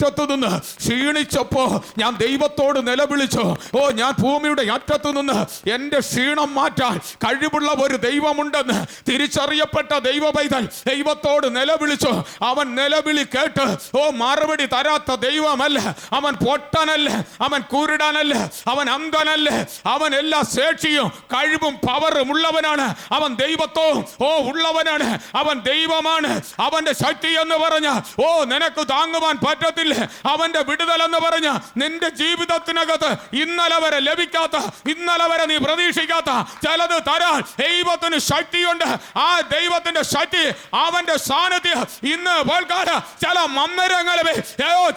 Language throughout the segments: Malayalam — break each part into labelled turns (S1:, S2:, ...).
S1: അറ്റത്തു നിന്ന് ക്ഷീണിച്ചപ്പോ ഞാൻ ദൈവത്തോട് നിലവിളിച്ചു. ഓ ഞാൻ ഭൂമിയുടെ അറ്റത്തു നിന്ന് എന്റെ ക്ഷീണം മാറ്റാൻ കഴിവുള്ള ഒരു ദൈവമുണ്ടെന്ന് തിരിച്ചറിയപ്പെട്ട ദൈവ പൈതൽ ദൈവത്തോട് നിലവിളിച്ചു. അവൻ നിലവിളി കേട്ട് ഓ മറുപടി തരാത്ത ദൈവമല്ല. അവൻ പൊട്ടനല്ല. അവൻ കുരുടനല്ല. അവൻ അന്ധനല്ല. അവൻ എല്ലാ ശേഷിയും കഴിവും പവറും ഉള്ളവനാണ്. അവൻ ദൈവത്തോ ഓ ഉള്ളവനാണ്. അവൻ ദൈവമാണ്. അവന്റെ ശക്തി എന്ന് പറഞ്ഞ ഓ നിനക്ക് താങ്ങുവാൻ പറ്റത്തില്ല. അവന്റെ വിടുതൽ എന്ന് പറഞ്ഞ നിന്റെ ജീവിതത്തിനകത്ത് ഇന്നലെ വരെ ലഭിക്കാത്ത ഇന്നലെ വരെ നീ പ്രതീക്ഷിക്കാത്ത ചിലത് തരാൻ ദൈവത്തിന് ശക്തിയുണ്ട്. ആ ദൈവത്തിന്റെ ശക്തി അവന്റെ സാന്നിധ്യം ഇന്ന് പോൽക്കാല ചില മന്ദിരങ്ങളിൽ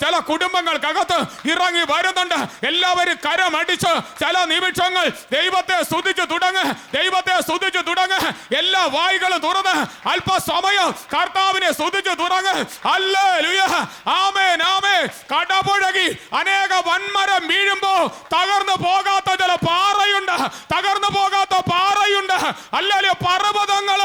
S1: ചില കുടുംബങ്ങൾക്കകത്ത് ഇറങ്ങി വരുന്നുണ്ട്. എല്ലാവരും കരമടിച്ച് ചില നിമിഷങ്ങൾ ദൈവത്തെ സ്തുതിച്ചു തുടങ്ങ്. ദൈവത്തെ സ്തുതിച്ചു തുടങ്ങ്. എല്ലാ വായികളും തുറന്ന്. അല്പസമയം കർത്താവിനെ സ്തുതിച്ചു തുടങ്ങ്. ആമേൻ കടപുഴകി അനേക വൻമരം വീഴുമ്പോ തകർന്നു പോകാത്ത ചില പാറയുണ്ട്. തകർന്നു പോകാത്ത പാറയുണ്ട്. അല്ലല്ലോ പർവതങ്ങൾ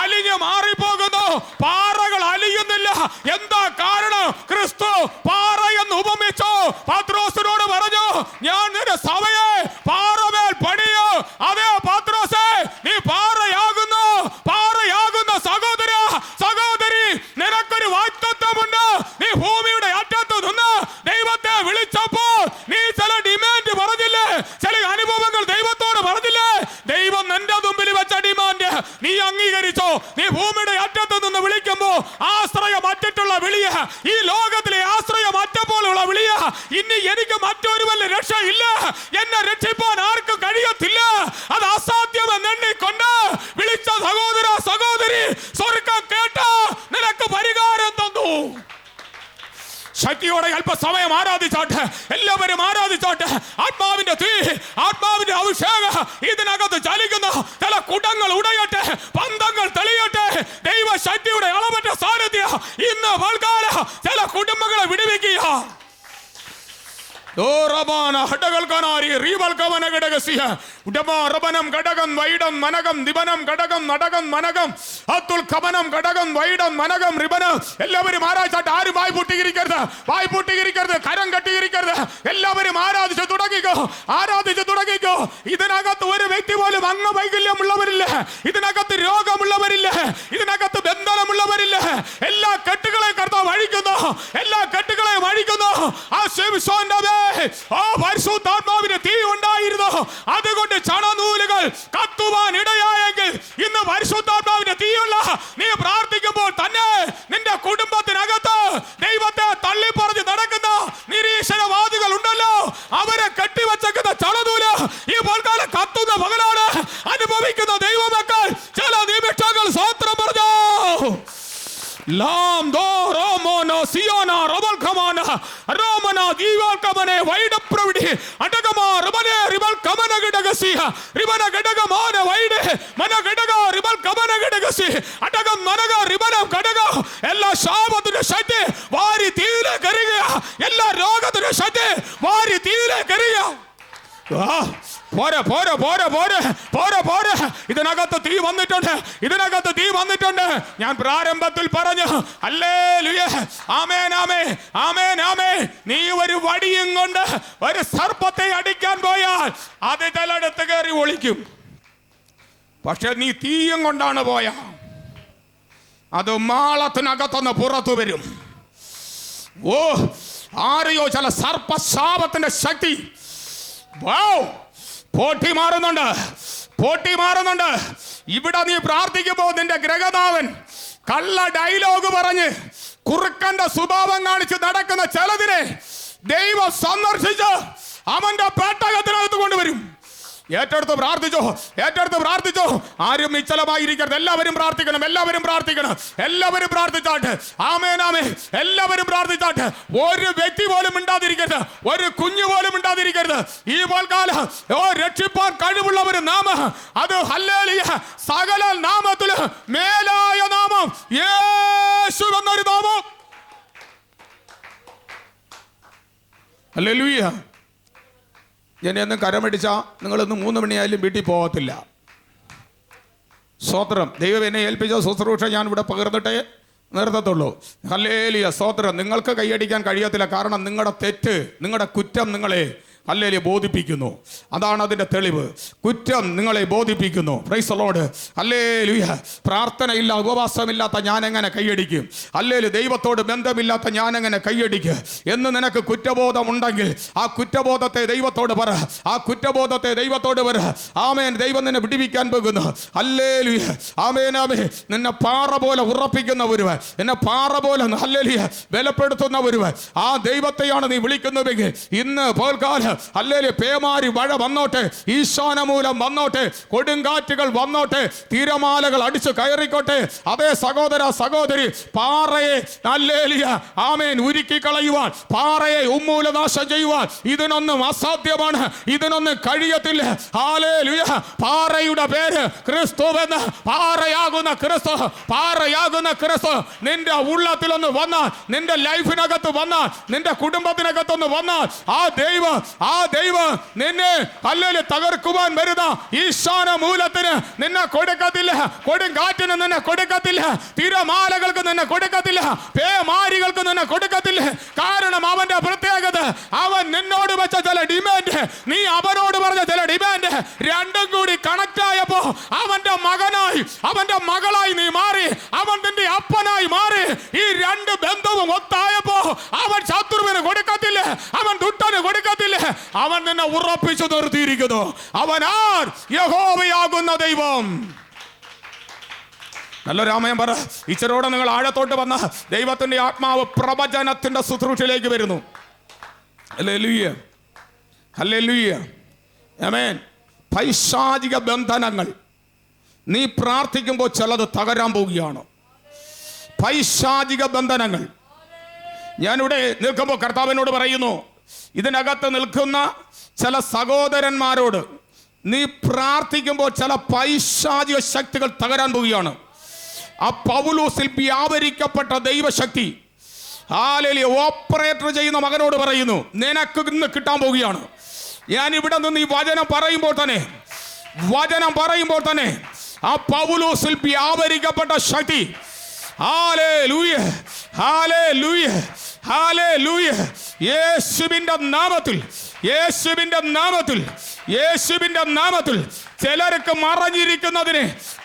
S1: അലിഞ്ഞു മാറിപ്പോകുന്നു. പാറകൾ അലിയുന്നില്ല. എന്താ കാരണം? ക്രിസ്തു പാറ എന്ന് ഉപമിച്ചോ. പത്രോസിനോട് പറഞ്ഞു ഞാൻ നിന്റെ സഭയെ പാറമേൽ പണിയോ അതേ പത്രോസേ നീ പാറയാകുന്നു പാറയാകുന്ന സഹോദര സഹോദരി നിനക്കൊരു വാക്തത്വമുണ്ട് നീ ഭൂമിയുടെ അറ്റത്ത് നിന്ന് ദൈവത്തെ വിളിച്ചപ്പോൾ നീ ചില ഡിമാൻഡ് പറഞ്ഞില്ലേ ചില അനുഭവങ്ങൾ ദൈവത്തോട് പറഞ്ഞില്ലേ ദൈവം നിന്റെ മുമ്പിൽ വെച്ച ഡിമാൻഡ് നീ അംഗീകരിച്ചോ നീ ഭൂമിയുടെ അറ്റത്ത് നിന്ന് വിളിക്കുമ്പോ ആശ്രയം അറ്റിട്ടുള്ള വിളിയ ഈ ലോകത്തിലെ ആശ്രയം അറ്റപ്പോലുള്ള വിളിയ ഇനി എനിക്ക് മറ്റൊരു വല്ല രക്ഷയില്ല എന്നെ രക്ഷിപ്പാൻ ആർക്കും കഴിയത്തില്ല. അത് അസാധ്യമെന്ന് എണ്ണിക്കൊണ്ട് വിളിച്ച സഹോദര സഹോദരി സ്വർഗം കേട്ട നിനക്ക് പരിഹാരം തന്നു. ശക്തിയോടെ അല്പസമയം ആരാധിച്ചോട്ടെ എല്ലാവരും ആരാധിച്ചോട്ടെ ആത്മാവിന്റെ തീ ആത്മാവിന്റെ അഭിഷേകം ഇതിനകത്ത് ചലിക്കുന്നു. ചില കുടങ്ങൾ ഉടയട്ടെ പന്തങ്ങൾ തെളിയട്ടെ ദൈവ ശക്തിയുടെ അളവറ്റ സാന്നിധ്യ ഇന്ന് വൽക്കാല ചില കുടുംബങ്ങളെ വിടുവിക്കുക. ஓ ரபான ஹட்டகல் கனாரி ரீபல் கவன கடகசிய ഉടമ റബനം ഘടകം വൈഡം മനകം ദിബനം ഘടകം നടകം മനകം. അത്തുൽ കമനം ഘടകം വൈഡം മനകം റിബന്. എല്ലാവരും ആരാധിച്ചാട്ട് ആരും വാய் പൂട്ടിയിരിക്കരുത്. വായി പൂട്ടിയിരിക്കരുത്. കരം കെട്ടിയിരിക്കരുത്. എല്ലാവരും ആരാധിച്ച് തുടങ്ങിക്കോ. ആരാധിച്ച് തുടങ്ങിക്കോ. ഇതിനകത്ത് ഒരു വ്യക്തി പോലും അംഗവൈകല്യമുള്ളവരില്ല. ഇതിനകത്ത് രോഗമുള്ളവരില്ല. ഇതിനകത്ത് ബന്ധനമുള്ളവരില്ല. എല്ലാ കെട്ടുകളെ കർത്താവ് അഴിക്കുന്നു. എല്ലാ കെട്ടുകളെയും അഴിക്കുന്നു. ആ ശിവശോന്റെ ആ പരിശുദ്ധാത്മാവിന് തീ അതുകൊണ്ട് ചണനൂലുകൾ കത്തുവാൻ ഇടയായെങ്കിൽ ഇന്ന് പരിശുദ്ധാത്മാവിന്റെ തീയുള്ള നീ പ്രാർത്ഥിക്കുമ്പോൾ തന്നെ നിന്റെ കുടുംബത്തിനകത്ത് ദൈവത്തെ തള്ളിപ്പറഞ്ഞ് നടക്കുന്ന നിരീശ്വരവാദികൾ ഉണ്ടല്ലോ. അവരെ കെട്ടിവച്ചേക്കുന്ന ചണനൂൽ ഈ പോൽക്കാല കത്തുന്ന പകലാണ് അനുഭവിക്കുന്ന ദൈവമക്കൾ ചില നിമിഷങ്ങൾ സ്വത്രം പറഞ്ഞു. ലാം ദോ റോമോനോ സിയോന ഖമാന റോമന ദീവാൽ കമനെ വൈഡപ്രവിടി അടകമാ റബനെ റിബൽ കമന ഗടഗസിയ റിബന ഗടകമാന വൈഡ് മന ഗടക റിബൽ കമന ഗടഗസി അടകം മനക റിബനം ഗടക എല്ലാ ശാപത്തിന്റെ ശക്തി വാരി തീരെ കരുക എല്ലാ രോഗത്തിന്റെ ശക്തി വാരി തീരെ കരുക ആ, പോരെ പോരെ പോരെ പോരെ പോരെ പോരെ. ഇതിനകത്ത് തീ വന്നിട്ടുണ്ട് ഇതിനകത്ത് തീ വന്നിട്ടുണ്ട്. ഞാൻ പ്രാരംഭത്തിൽ പറഞ്ഞു അല്ലേ ലുയ ആമേൻ ആമേ ആമേൻ. ആമേ നീ ഒരു വടിയും കൊണ്ട് ഒരു സർപ്പത്തെ അടിക്കാൻ പോയാൽ അത് ചിലടത്ത് കയറി ഒളിക്കും. പക്ഷെ നീ തീയും കൊണ്ടാണ് പോയ. അത് മാളത്തിനകത്തുനിന്ന് പുറത്തു വരും. ഓ ആരെയോ ചില സർപ്പശാപത്തിന്റെ ശക്തി. വൗ! പോട്ടി മാറുന്നുണ്ട്. പോട്ടി മാറുന്നുണ്ട്. ഇവിടെ നീ പ്രാർത്ഥിക്കുമ്പോൾ നിന്റെ ഗ്രഹനാഥൻ കള്ള ഡയലോഗ് പറഞ്ഞ് കുറുക്കന്റെ സ്വഭാവം കാണിച്ച് നടക്കുന്ന ചിലതിനെ ദൈവം സന്ദർശിച്ച് അവന്റെ പേട്ടകത്തിനകത്ത് കൊണ്ടുവരും. ഏറ്റെടുത്ത് പ്രാർത്ഥിച്ചോ ഏറ്റെടുത്ത് പ്രാർത്ഥിച്ചോ. ആരും നിശ്ചലമായിരിക്കരുത്. എല്ലാവരും പ്രാർത്ഥിക്കണം എല്ലാവരും പ്രാർത്ഥിക്കണം. എല്ലാവരും പ്രാർത്ഥിച്ചാട്ട്. ആമേനാമേ ആമേ എല്ലാവരും പ്രാർത്ഥിച്ചാട്ട്. ഒരു വ്യക്തി പോലും മിണ്ടാതിരിക്കരുത്. ഒരു കുഞ്ഞു പോലും മിണ്ടാതിരിക്കരുത്. ഈ പോൽക്കാല ഓ രക്ഷിപ്പാൻ ഒരു നാമ. അത് ഹല്ലേലിയ. സകല നാമത്തിൽ മേലായ നാമം. യേശു എന്നൊരു നാമം. ഹല്ലേലൂയ. ഞാൻ ഒന്നും കരമടിച്ചാൽ നിങ്ങളൊന്ന് മൂന്ന് മണിയായാലും വീട്ടിൽ പോകത്തില്ല. സ്വോത്രം ദൈവം എന്നെ ഏൽപ്പിച്ച ശുശ്രൂഷ ഞാൻ ഇവിടെ പകർന്നിട്ട് നിർത്തത്തുള്ളൂ. ഹല്ലേലിയ. സ്തോത്രം. നിങ്ങൾക്ക് കൈയടിക്കാൻ കഴിയത്തില്ല. കാരണം നിങ്ങളുടെ തെറ്റ് നിങ്ങളുടെ കുറ്റം നിങ്ങളെ ഹല്ലേലിയ ബോധിപ്പിക്കുന്നു. അതാണ് അതിന്റെ തെളിവ്. കുറ്റം നിങ്ങളെ ബോധിപ്പിക്കുന്നു. പ്രൈസ് ലോഡ് ഹല്ലേലുയ പ്രാർത്ഥനയില്ല ഉപവാസമില്ലാത്ത ഞാൻ എങ്ങനെ കൈയടിക്കും? അല്ലേൽ ദൈവത്തോട് ബന്ധമില്ലാത്ത ഞാൻ എങ്ങനെ കൈയടിക്കും? എന്ന് നിനക്ക് കുറ്റബോധമുണ്ടെങ്കിൽ ആ കുറ്റബോധത്തെ ദൈവത്തോട് പറ. ആ കുറ്റബോധത്തെ ദൈവത്തോട് പറ. ആമേൻ. ദൈവം നിന്നെ വിടിവിക്കാൻ പോകുന്നു. ഹല്ലേലുയ ആമേൻ ആമേ നിന്നെ പാറ പോലെ ഉറപ്പിക്കുന്ന ഒരുവൻ എന്നെ പാറ പോലെ ഹല്ലേലിയ ബലപ്പെടുത്തുന്ന ഒരുവ ആ ദൈവത്തെയാണ് നീ വിളിക്കുന്നുവെങ്കിൽ ഇന്ന് പോൽക്കാലം ഹല്ലേലിയ പേമാരി മഴ വന്നോട്ടെ ഈശാനമൂലം വന്നോട്ടെ കൊടുങ്കാറ്റുകൾ വന്നോട്ടെ തീരമാലകൾ അടിച്ചു കയറിക്കോട്ടെ. അതേ സഹോദര സഹോദരി പാറയെ അല്ലേലിയ ആമേൻ ഉരുക്കി കളയുവാൻ പാറയെ ഉമ്മൂലനാശം ചെയ്യുവാൻ. ഇതിനൊന്നും അസാധ്യമാണ് ഇതിനൊന്നും കഴിയത്തില്ല. ഹാലേലുയ പാറയുടെ പേര് ക്രിസ്തുവെന്ന് പാറയാകുന്ന ക്രിസ്തു പാറയാകുന്ന ക്രിസ്തു നിന്റെ ഉള്ളത്തിലൊന്ന് വന്നാൽ നിന്റെ ലൈഫിനകത്ത് വന്നാൽ നിന്റെ കുടുംബത്തിനകത്തൊന്ന് വന്നാൽ ആ ദൈവം ആ ദൈവം നിന്നെ അല്ലെങ്കിൽ തകർക്കുവാൻ വരുന്ന ഈശാന മൂലത്തിന് നിന്നെ കൊടുക്കത്തില്ല. കൊടുങ്കാറ്റിന് നിന്നെ കൊടുക്കത്തില്ല. തിരമാലകൾക്ക് നിന്നെ കൊടുക്കത്തില്ല. പേമാരികൾക്ക് നിന്നെ കൊടുക്കത്തില്ല. കാരണം അവന്റെ പ്രത്യേകത അവൻ നിന്നോട് വെച്ച ചില ഡിമാൻഡ് നീ അവനോട് പറഞ്ഞ ചില ഡിമാൻഡ് രണ്ടും കൂടി കണക്ട് ആയപ്പോ അവന്റെ മകനായി അവന്റെ മകളായി നീ മാറി അവൻ നിന്റെ അപ്പനായി മാറി. ഈ രണ്ട് ബന്ധവും ഒത്തായപ്പോ അവൻ ശത്രുവിന് കൊടുക്കത്തില്ല അവൻ ദുട്ടന് കൊടുക്കത്തില്ല. അവൻ നിന്നെ ഉറപ്പിച്ചു നിർത്തിയിരിക്കുന്നു. ആർ? യഹോവയാകുന്ന ദൈവം. നല്ല രാമയം പറ. ഇച്ചരോടെ നിങ്ങൾ ആഴത്തോട്ട് വന്ന ദൈവത്തിന്റെ ആത്മാവ് പ്രവചനത്തിന്റെ ശുശ്രൂഷയിലേക്ക് വരുന്നു. അല്ലേ ലുയ്യ അല്ലേ ലുയ്യ പൈശാചിക ബന്ധനങ്ങൾ. നീ പ്രാർത്ഥിക്കുമ്പോൾ ചിലത് തകരാൻ പോവുകയാണ്. പൈശാചിക ബന്ധനങ്ങൾ. ഞാനിവിടെ നിൽക്കുമ്പോൾ കർത്താവിനോട് പറയുന്നു ഇതിനകത്ത് നിൽക്കുന്ന ചില സഹോദരന്മാരോട് നീ പ്രാർത്ഥിക്കുമ്പോൾ ചില പൈശാചിക ശക്തികൾ തകരാൻ പോവുകയാണ്. ആ പൗലൂസിൽ വ്യാപരിക്കപ്പെട്ട ദൈവശക്തി ആലലി ഓപ്പറേറ്റർ ചെയ്യുന്ന മകനോട് പറയുന്നു നിനക്ക് ഇന്ന് കിട്ടാൻ പോവുകയാണ്. ഞാൻ ഇവിടെ നിന്ന് ഈ വചനം പറയുമ്പോൾ തന്നെ വചനം പറയുമ്പോൾ തന്നെ ആ പൗലൂസിൽ വ്യാപരിക്കപ്പെട്ട ശക്തി ആലേ ലൂയ ആലേ ലൂയ ഹാലേ യേശുവിന്റെ നാമത്തിൽ യേശുവിന്റെ നാമത്തിൽ യേശുവിന്റെ നാമത്തിൽ ചിലർക്ക് മറഞ്ഞിരിക്കുന്നതിന്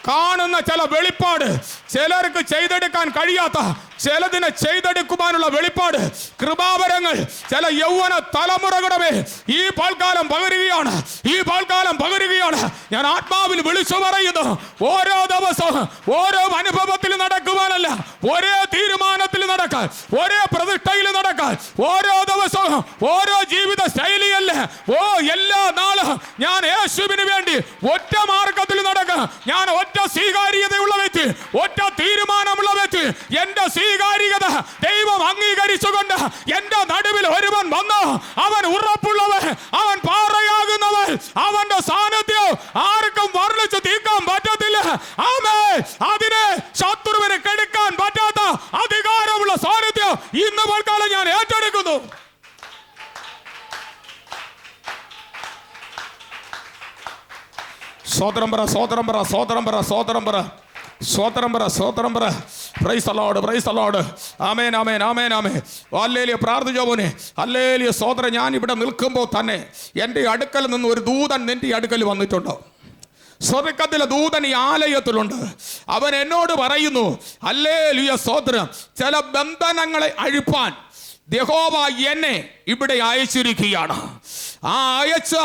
S1: കാണുന്ന ചില വെളിപ്പാട് ചിലർക്ക് ചെയ്തെടുക്കാൻ കഴിയാത്ത ചിലതിനെ ചെയ്തെടുക്കുവാനുള്ള വെളിപ്പാട് കൃപാവരങ്ങൾ ചില യൗവന തലമുറകളുടെ ഈ പാൽക്കാലം പകരുകയാണ് ഈ പാൽക്കാലം പകരുകയാണ്. ഞാൻ ആത്മാവിൽ വിളിച്ചു പറയുന്നു ഓരോ ദിവസവും ഓരോ അനുഭവത്തിൽ നടക്കുവാനല്ല ഒരേ തീരുമാനത്തിൽ നടക്കാൻ ഒരേ പ്രതിഷ്ഠയിൽ നടക്കാൻ ഓരോ ദിവസവും ഓരോ ജീവിത ശൈലിയല്ല ഓ എല്ലാ നാളും ഞാൻ യേശുവിന് വേണ്ടി ഒറ്റ മാർഗത്തിൽ നടക്കുക. ഞാൻ ഒറ്റ സ്വീകാര്യതയുള്ള വ്യക്തി ഒറ്റ തീരുമാനമുള്ള വ്യക്തി. എന്റെ സ്വീകാര്യത ദൈവം അംഗീകരിച്ചുകൊണ്ട് എന്റെ നടുവിൽ ഒരുവൻ വന്നു. അവൻ ഉറപ്പുള്ളവൻ അവൻ പാറയാകുന്നവൻ അവന്റെ സാന്നിധ്യം ആർക്കും വർണിച്ചു തീക്കാൻ പറ്റത്തില്ല. ആമേ അതിനെ ശത്രുവിനെ കെടുക്കാൻ പറ്റാത്ത അധികാരമുള്ള സാന്നിധ്യം ഇന്ന് പോൽക്കാലം ഞാൻ ഏറ്റെടുക്കുന്നു സ്വതന്ത്രം പറ സോത്രം പറ സോത്രം പറ സോത്രം പറ. സ്വോത്രം പറ സ്വോത്രം പറ. Praise the lord praise the lord ആമേൻ ആമേൻ ആമേൻ ആമേൻ. അല്ലേലിയ പ്രാർത്ഥിച്ചോ മോനെ. അല്ലേലിയ സോദര ഞാൻ ഇവിടെ നിൽക്കുമ്പോൾ തന്നെ എന്റെ അടുക്കൽ നിന്ന് ഒരു ദൂതൻ നിന്റെ അടുക്കൽ വന്നിട്ടുണ്ടോ? സ്വർഗത്തിലെ ദൂതൻ ഈ ആലയത്തിലുണ്ട്. അവൻ എന്നോട് പറയുന്നു അല്ലേ ലുയ സോദരം ചില ബന്ധനങ്ങളെ അഴിപ്പാൻ. യഹോവ എന്നെ ഇവിടെ അയച്ചിരിക്കുകയാണ്. ആ അയച്ച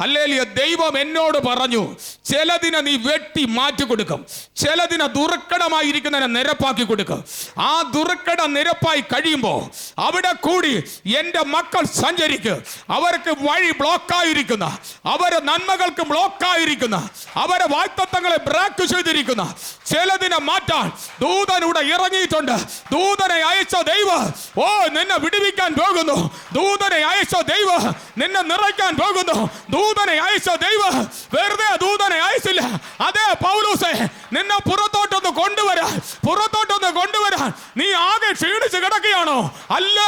S1: അല്ലേലിയ ദൈവം എന്നോട് പറഞ്ഞു ചിലതിനെ നീ വെട്ടി മാറ്റി കൊടുക്കും. ചിലതിനെ ദുർക്കടമായിരിക്കുന്നതിനെ നിരപ്പാക്കി കൊടുക്കും. ആ ദുർക്കട നിരപ്പായി കഴിയുമ്പോൾ അവിടെ കൂടി എന്റെ മക്കൾ സഞ്ചരിക്കും. അവർക്ക് വഴി ബ്ലോക്കായിരിക്കുന്ന അവരെ നന്മകൾക്ക് ബ്ലോക്കായിരിക്കുന്ന അവരെ വാക്തത്വങ്ങളെ ബ്രാക്ക് ചെയ്തിരിക്കുന്ന ചിലതിനെ മാറ്റാൻ ദൂതനൂടെ ഇറങ്ങിയിട്ടുണ്ട്. ദൂതനെ അയച്ച ദൈവം ഓ നിന്നെ വിടുവിക്കാൻ പോകുന്നു. ദൂതനെ അയച്ച ദൈവം. നിന്നെ നിറയ്ക്കാൻ പോകുന്നു. ദൂതനെ അയച്ച ദൈവം. വെറുതെ ദൂതനെ അയച്ചില്ല. അതേ പൗലൂസെ നിന്നെ പുറത്തോട്ടൊന്ന് കൊണ്ടുവരാൻ പുറത്തോട്ടൊന്ന് കൊണ്ടുവരാൻ നീ ആകെ ക്ഷീണിച്ച് കിടക്കുകയാണോ? അല്ല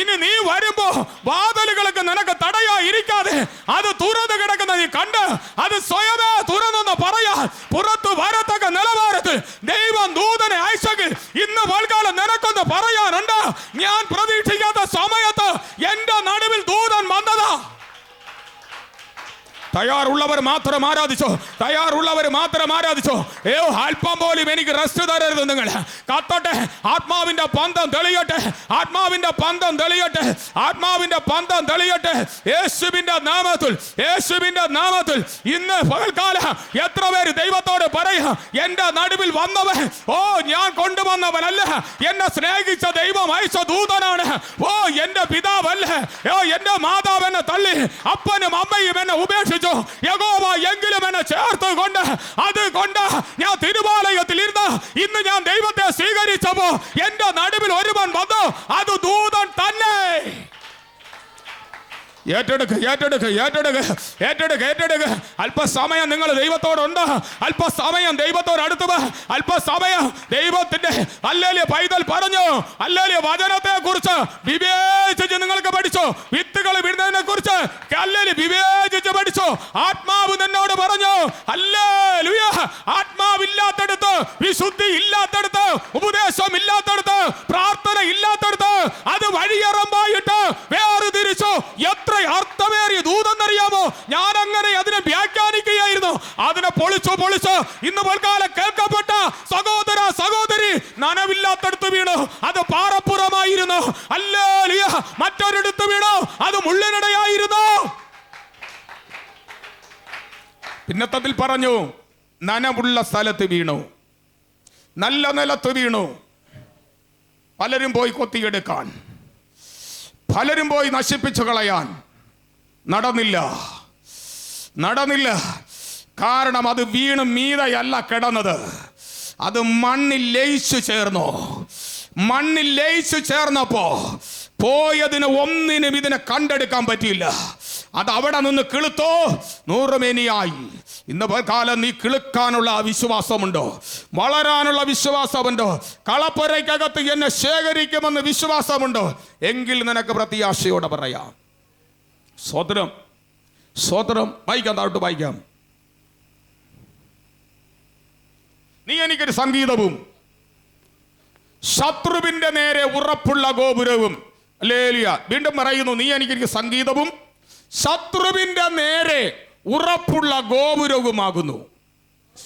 S1: ഇനി നീ വരുമ്പോ വാതലുകൾക്ക് നിനക്ക് തടയാ ഇരിക്കാതെ. അത് തുറന്നു കിടക്കുന്ന നീ കണ്ട് അത് സ്വയമേ തുറന്നെന്ന് പറയാ. പുറത്തു വരത്തക്ക നിലവാരത്തിൽ ദൈവം ദൂതനെ അയച്ചെങ്കിൽ ഇന്ന് വൽക്കാലം നിനക്കൊന്ന് പറയാനുണ്ട് ഞാൻ പ്രതീക്ഷിക്കാത്ത തയ്യാറുള്ളവർ മാത്രം ആരാധിച്ചോ തയ്യാറുള്ളവർ മാത്രം ആരാധിച്ചോ. ഏ അല്പം പോലും എനിക്ക് റെസ്റ്റ് തരരുത് നിങ്ങൾ. കത്തട്ടെ ആത്മാവിന്റെ പന്തം തെളിയട്ടെ ആത്മാവിന്റെ പന്തം തെളിയട്ടെ ആത്മാവിന്റെ പന്തം തെളിയട്ടെ. യേശുവിന്റെ നാമത്തിൽ യേശുവിന്റെ നാമത്തിൽ ഇന്ന് പകൽക്കാല എത്ര പേര് ദൈവത്തോട് പറയുക എന്റെ നടുവിൽ വന്നവൻ ഓ ഞാൻ കൊണ്ടുവന്നവനല്ല. എന്നെ സ്നേഹിച്ച ദൈവം അയച്ച ദൂതനാണ്. ഓ എന്റെ പിതാവല്ലേ. ഓ എന്റെ മാതാവ് എന്നെ തള്ളി അപ്പനും അമ്മയും എന്നെ ഉപേക്ഷിച്ചു. യഗോവ എങ്കിലും എന്നെ ചേർത്ത് കൊണ്ട് അത് കൊണ്ട് ഞാൻ തിരുവാലയത്തിൽ ഇരുന്ന് ഇന്ന് ഞാൻ ദൈവത്തെ സ്വീകരിച്ചപ്പോ എന്റെ നടുവിൽ ഒരുവൻ വന്നു അത് ദൂതൻ തന്നെ. ഏറ്റെടുക്ക് ഏറ്റെടുക്ക് ഏറ്റെടുക്ക് ഏറ്റെടുക്ക് ഏറ്റെടുക്ക്. അല്പസമയം നിങ്ങൾ ദൈവത്തോടുണ്ട്. അല്പസമയം ദൈവത്തോട് അടുത്ത് അല്പസമയം ദൈവത്തിന്റെ അല്ലേലിയ പൈതൽ പറഞ്ഞു. അല്ലേലിയ വചനത്തെ കുറിച്ച് വിവേചിച്ച് നിങ്ങൾക്ക് പഠിച്ചു. വിത്തുകൾ വിടുന്നതിനെ കുറിച്ച് അല്ലേലി വിവേചിച്ച് പഠിച്ചു. ആത്മാവ് നിന്നോട് പറഞ്ഞു. അല്ലേലുയ ആത്മാവില്ലാത്തടുത്ത് വിശുദ്ധി ഇല്ലാത്തടുത്ത് ഉപദേശം ഇല്ലാത്തടുത്ത് പ്രാർത്ഥന ഇല്ലാത്തടുത്ത് അത് വഴിയറമ്പായിട്ട് വേറെ തിരിച്ചു എത്ര അർത്ഥമേറിയ ദൂതെന്നറിയാമോ? ഞാൻ അങ്ങനെ അതിനെ വ്യാഖ്യാനിക്കുകയായിരുന്നു. അതിനെ പൊളിച്ചു പൊളിച്ചോ. ഇന്ന് മുൽക്കാലം കേൾക്കപ്പെട്ട സഹോദര സഹോദരി നനവില്ലാത്തടുത്ത് വീണു. അത് പാറപ്പുറമായിരുന്നു. അല്ലേ മറ്റൊരിടത്ത് വീണു. അത് മുള്ളിനിടയായിരുന്നു. പിന്നത്തത്തിൽ പറഞ്ഞു നനമുള്ള സ്ഥലത്ത് വീണു. നല്ല നിലത്ത് വീണു. പലരും പോയി കൊത്തിയെടുക്കാൻ. പലരും പോയി നശിപ്പിച്ചു കളയാൻ. നടന്നില്ല. നടന്നില്ല. കാരണം അത് വീണ് മീതയല്ല കിടന്നത്. അത് മണ്ണിൽ ലയിച്ചു ചേർന്നു. മണ്ണിൽ ലയിച്ചു ചേർന്നപ്പോ പോയതിന് ഒന്നിനും ഇതിനെ കണ്ടെടുക്കാൻ പറ്റിയില്ല. അത് അവിടെ നിന്ന് കിളുത്തോ? നൂറുമേനിയായി. ഇന്ന് കാലം നീ കിളുക്കാനുള്ള വിശ്വാസമുണ്ടോ? വളരാനുള്ള വിശ്വാസമുണ്ടോ? കളപ്പുരയ്ക്കകത്ത് എന്നെ ശേഖരിക്കുമെന്ന് വിശ്വാസമുണ്ടോ? എങ്കിൽ നിനക്ക് പ്രത്യാശയോടെ പറയാം. സ്വതന്ത്രം. സ്വതരം വായിക്കാം താഴോട്ട് വായിക്കാം. നീ എനിക്കൊരു സംഗീതവും. ശത്രുവിന്റെ നേരെ ഉറപ്പുള്ള ഗോപുരവും. ലേലിയ വീണ്ടും പറയുന്നു നീ എനിക്ക് സംഗീതവും. ശത്രുവിന്റെ നേരെ ഉറപ്പുള്ള ഗോപുരവുമാകുന്നു.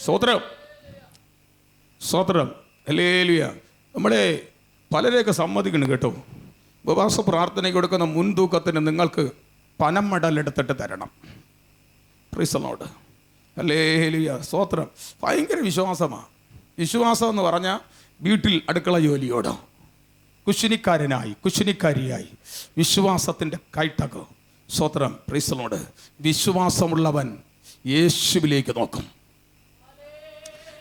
S1: സ്വതരം സ്വതരം ലേലിയ നമ്മളെ പലരെയൊക്കെ സമ്മതിക്കണം കേട്ടോ. ഉപവാസ പ്രാർത്ഥനയ്ക്ക് കൊടുക്കുന്ന മുൻതൂക്കത്തിന് നിങ്ങൾക്ക് പനം മെഡൽ എടുത്തിട്ട് തരണം പ്രീസലോട് അല്ലേ സ്തോത്രം. ഭയങ്കര വിശ്വാസമാണ് വിശ്വാസം എന്ന് പറഞ്ഞാൽ വീട്ടിൽ അടുക്കള ജോലിയോടോ. കുശിനിക്കാരനായി കുശിനിക്കാരിയായി. വിശ്വാസത്തിന്റെ കൈട്ടകോ സ്വോത്രം പ്രീസലോട് വിശ്വാസമുള്ളവൻ യേശുവിലേക്ക് നോക്കും.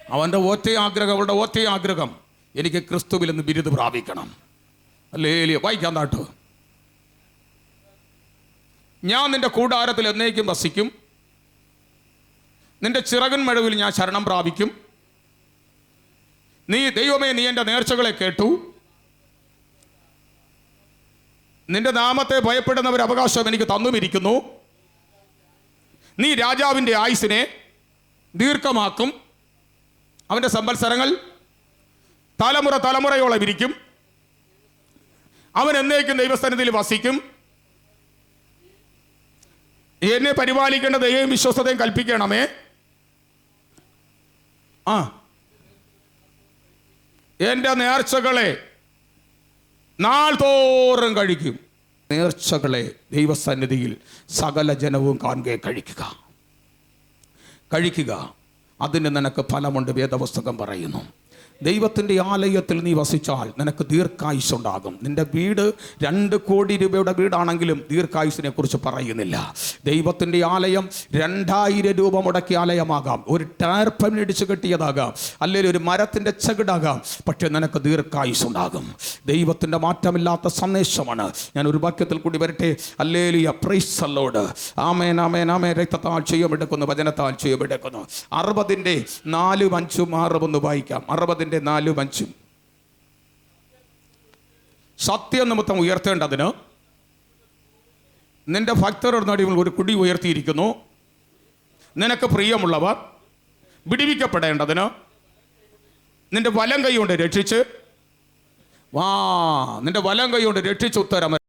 S1: അവന്റെ ഒറ്റയാഗ്രഹം അവളുടെ ഒറ്റ ആഗ്രഹം എനിക്ക് ക്രിസ്തുവിൽ നിന്ന് ബിരുദ് പ്രാപിക്കണം. അല്ലേ വായിക്കാൻ താട്ടോ ഞാൻ നിന്റെ കൂടാരത്തിൽ എന്നേക്കും വസിക്കും. നിന്റെ ചിറകൻ മഴവിൽ ഞാൻ ശരണം പ്രാപിക്കും. നീ ദൈവമേ നീ എന്റെ നേർച്ചകളെ കേട്ടു. നിന്റെ നാമത്തെ ഭയപ്പെടുന്നവർ അവകാശം എനിക്ക് തന്നുമിരിക്കുന്നു. നീ രാജാവിന്റെ ആയുസിനെ ദീർഘമാക്കും. അവന്റെ സമ്പത്സരങ്ങൾ തലമുറ തലമുറയോളം ഇരിക്കും. അവൻ എന്നേക്കും ദൈവസ്ഥാനത്തിൽ വസിക്കും. എന്നെ പരിപാലിക്കേണ്ട ദൈവം വിശ്വസതയും കൽപ്പിക്കണമേ. ആ. എന്റെ നേർച്ചകളെ നാൾ തോറും കഴിക്കും. നേർച്ചകളെ ദൈവസന്നിധിയിൽ സകല ജനവും കാണുകയെ കഴിക്കുക. കഴിക്കുക. അതിന് നിനക്ക് ഫലമുണ്ട് വേദപുസ്തകം പറയുന്നു. ദൈവത്തിന്റെ ആലയത്തിൽ നീ വസിച്ചാൽ നിനക്ക് ദീർഘായുസ് ഉണ്ടാകും. നിന്റെ വീട് രണ്ട് കോടി രൂപയുടെ വീടാണെങ്കിലും ദീർഘായുസിനെ കുറിച്ച് പറയുന്നില്ല. ദൈവത്തിന്റെ ആലയം രണ്ടായിരം രൂപ മുടക്കിയ ആലയമാകാം. ഒരു ടാർപ്പൻ ഇടിച്ച് കെട്ടിയതാകാം. അല്ലെങ്കിൽ ഒരു മരത്തിന്റെ ചകിടാകാം. പക്ഷേ നിനക്ക് ദീർഘായുസ് ഉണ്ടാകും. ദൈവത്തിന്റെ മാറ്റമില്ലാത്ത സന്ദേശമാണ്. ഞാൻ ഒരു വാക്യത്തിൽ കൂടി വരട്ടെ. അല്ലേലിയ പ്രൈസല്ലോട് ആമേൻ ആമേൻ ആമേൻ. രക്തത്താൽ ചെയ്യുമെടുക്കുന്നു വചനത്താൽ ചെയ്യുമെടുക്കുന്നു അറുപതിന്റെ നാലും അഞ്ചും ആറും ഒന്ന് വായിക്കാം. അറുപതിന്റെ നാലും അഞ്ചും സത്യനിമിത്തം ഉയർത്തേണ്ടതിന് നിന്റെ ഭക്തരുടെ നടുവിൽ ഒരു കുടി ഉയർത്തിയിരിക്കുന്നു. നിനക്ക് പ്രിയമുള്ളവർ വിടിവിക്കപ്പെടേണ്ടതിന് നിന്റെ വലം കൈ കൊണ്ട് രക്ഷിച്ച് വാ നിന്റെ വലം കൈ കൊണ്ട് രക്ഷിച്ച് ഉത്തരം